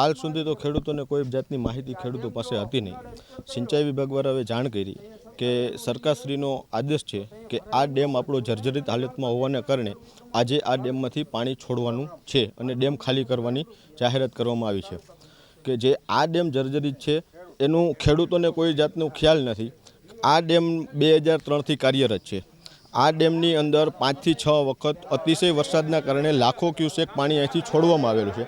હાલ સુધી તો ખેડૂતોને કોઈ જાતની માહિતી ખેડૂતો પાસે હતી નહીં. સિંચાઈ વિભાગ દ્વારા હવે જાણ કરી કે સરકારશ્રીનો આદેશ છે કે આ ડેમ આપણો જર્જરિત હાલતમાં હોવાને કારણે આજે આ ડેમમાંથી પાણી છોડવાનું છે અને ડેમ ખાલી કરવાની જાહેરાત કરવામાં આવી છે. કે જે આ ડેમ જર્જરિત છે એનું ખેડૂતોને કોઈ જાતનો ખ્યાલ નથી. આ ડેમ બે હજાર ત્રણથી કાર્યરત છે. આ ડેમની અંદર પાંચથી છ વખત અતિશય વરસાદના કારણે લાખો ક્યુસેક પાણી અહીંથી છોડવામાં આવેલું છે.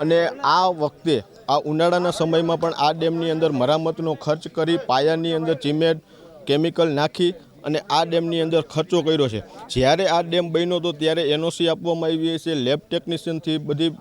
અને આ વખતે, આ ઉનાળાના સમયમાં પણ આ ડેમની અંદર મરામતનો ખર્ચ કરી પાયાની અંદર ચીમેટ કેમિકલ નાખી અને આ ડેમની અંદર ખર્ચો કર્યો છે. જ્યારે આ ડેમ બન્યો હતો ત્યારે એનઓસી આપવામાં આવી છે, લેબ ટેકનિશિયનથી બધી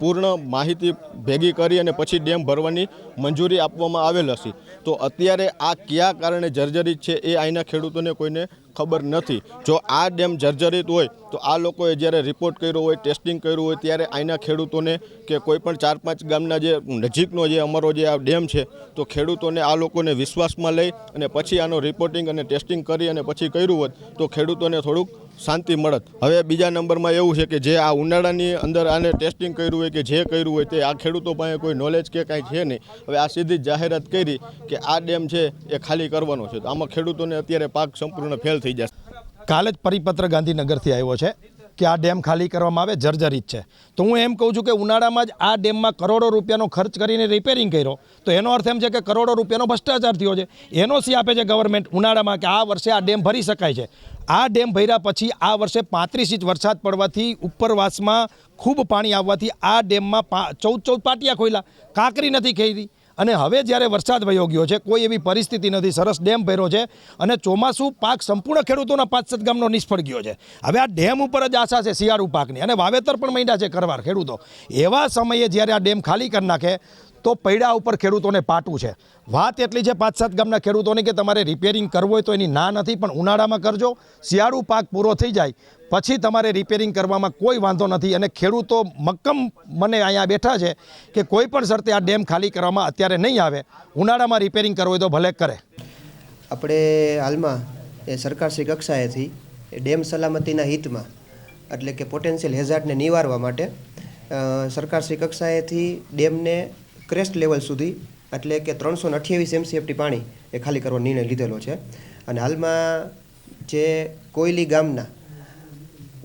પૂર્ણ માહિતી ભેગી કરી અને પછી ડેમ ભરવાની મંજૂરી આપવામાં આવેલ હતી તો અત્યારે આ કયા કારણે જર્જરિત છે એ અહીંના ખેડૂતોને કોઈને ખબર નથી. જો આ ડેમ જર્જરિત હોય તો આ લોકોએ જ્યારે રિપોર્ટ કર્યો હોય ટેસ્ટિંગ કર્યું હોય, ત્યારે અહીંના ખેડૂતોને કે કોઈ પણ ચાર પાંચ ગામના જે નજીકનો જે અમારો જે આ ડેમ છે, તો ખેડૂતોને આ લોકોને વિશ્વાસમાં લઈ અને પછી આનો રિપોર્ટિંગ અને ટેસ્ટિંગ કરી અને પછી કર્યું હોત, તો ખેડૂતોને થોડુંક શાંતિ મળત. હવે બીજા નંબરમાં એવું છે કે જે આ ઉનાળાની અંદર આને ટેસ્ટિંગ કર્યું હોય કે જે કર્યું હોય તે આ ખેડૂતો પાસે કોઈ નોલેજ કે કાંઈ છે નહીં. હવે આ સીધી જાહેરાત કરી કે આ ડેમ છે એ ખાલી કરવાનો છે. તો આમાં ખેડૂતોને અત્યારે પાક સંપૂર્ણ ફેલ થઈ જશે. કાલે જ પરિપત્ર ગાંધીનગરથી આવ્યો છે કે આ ડેમ ખાલી કરવામાં આવે, જર્જરિત છે. તો હું એમ કહું છું કે ઉનાળામાં જ આ ડેમમાં કરોડો રૂપિયાનો ખર્ચ કરીને રિપેરિંગ કર્યો. તો એનો અર્થ એમ છે કે કરોડો રૂપિયાનો ભ્રષ્ટાચાર થયો છે. એનો સી આપે છે ગવર્મેન્ટ ઉનાળામાં કે આ વર્ષે આ ડેમ ભરી શકાય છે. આ ડેમ ભર્યા પછી આ વર્ષે પાંત્રીસ ઇંચ વરસાદ પડવાથી ઉપરવાસમાં ખૂબ પાણી આવવાથી આ ડેમમાં પા ચૌદ ચૌદ પાટિયા ખોલ્યા કાંકરી નથી ખેરી. અને હવે જ્યારે વરસાદ વયો ગયો છે, કોઈ એવી પરિસ્થિતિ નથી. સરસ ડેમ ભર્યો છે અને ચોમાસું પાક સંપૂર્ણ ખેડૂતોના પાંચ ગામનો નિષ્ફળ ગયો છે. હવે આ ડેમ ઉપર જ આશા છે શિયાળુ પાકની. અને વાવેતર પણ માંડ્યા છે કરવાર ખેડૂતો. એવા સમયે જ્યારે આ ડેમ ખાલી કરી નાખે તો પૈડા ઉપર ખેડૂતોને પાટું છે. વાત એટલી છે પાંચ સાત ગામના ખેડૂતોની કે તમારે રિપેરિંગ કરવું હોય તો એની ના નથી, પણ ઉનાળામાં કરજો. શિયાળુ પાક પૂરો થઈ જાય, પછી તમારે રિપેરિંગ કરવામાં કોઈ વાંધો નથી. અને ખેડૂતો મક્કમ મને અહીંયા બેઠા છે કે કોઈ પણ શરતે આ ડેમ ખાલી કરવામાં અત્યારે નહીં આવે. ઉનાળામાં રિપેરિંગ કરવું હોય તો ભલે કરે. આપણે હાલમાં એ સરકારશ્રી કક્ષાએથી ડેમ સલામતીના હિતમાં, એટલે કે પોટેન્શિયલ હેઝાર્ડને નિવારવા માટે સરકારશ્રી કક્ષાએથી ડેમને ક્રેસ્ટ લેવલ સુધી, એટલે કે ત્રણસો ને અઠ્યાવીસ એમસીએફટી પાણી એ ખાલી કરવાનો નિર્ણય લીધેલો છે. અને હાલમાં જે કોયલી ગામના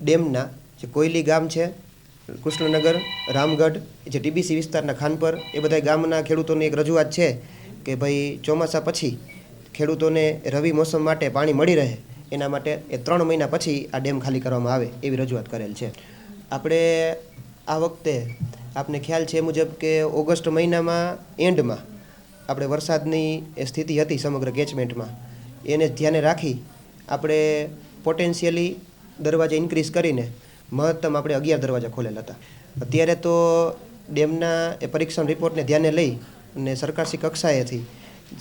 ડેમના જે કોયલી ગામ છે, કૃષ્ણનગર, રામગઢ જે ટીબીસી વિસ્તારના ખાનપર, એ બધા ગામના ખેડૂતોની એક રજૂઆત છે કે ભાઈ ચોમાસા પછી ખેડૂતોને રવિ મોસમ માટે પાણી મળી રહે, એના માટે એ ત્રણ મહિના પછી આ ડેમ ખાલી કરવામાં આવે એવી રજૂઆત કરેલ છે. આપણે આ વખતે આપને ખ્યાલ છે મુજબ કે ઓગસ્ટ મહિનામાં, એન્ડમાં આપણે વરસાદની એ સ્થિતિ હતી સમગ્ર કેચમેન્ટમાં એને ધ્યાને રાખી આપણે પોટેન્શિયલી દરવાજા ઇન્ક્રીઝ કરીને મહત્તમ આપણે અગિયાર દરવાજા ખોલેલા હતા. અત્યારે તો ડેમના એ પરીક્ષણ રિપોર્ટને ધ્યાને લઈ અને સરકારશ્રી કક્ષાએથી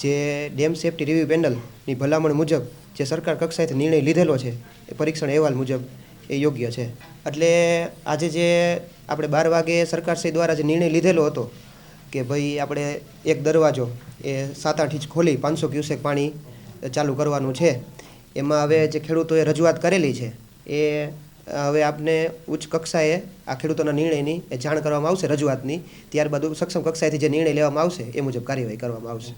જે ડેમ સેફ્ટી રિવ્યૂ પેનલની ભલામણ મુજબ જે સરકાર કક્ષાએથી નિર્ણય લીધેલો છે, એ પરીક્ષણ અહેવાલ મુજબ એ યોગ્ય છે. એટલે આજે જે આપણે બાર વાગે સરકારશ્રી દ્વારા જે નિર્ણય લીધેલો હતો કે ભાઈ આપણે એક દરવાજો એ સાત આઠ ઇંચ ખોલી પાંચસો ક્યુસેક પાણી ચાલુ કરવાનું છે. એમાં હવે જે ખેડૂતોએ રજૂઆત કરેલી છે એ હવે આપને ઉચ્ચ કક્ષાએ આ ખેડૂતોના નિર્ણયની જાણ કરવામાં આવશે રજૂઆતની. ત્યારબાદ સક્ષમ કક્ષાએથી જે નિર્ણય લેવામાં આવશે એ મુજબ કાર્યવાહી કરવામાં આવશે.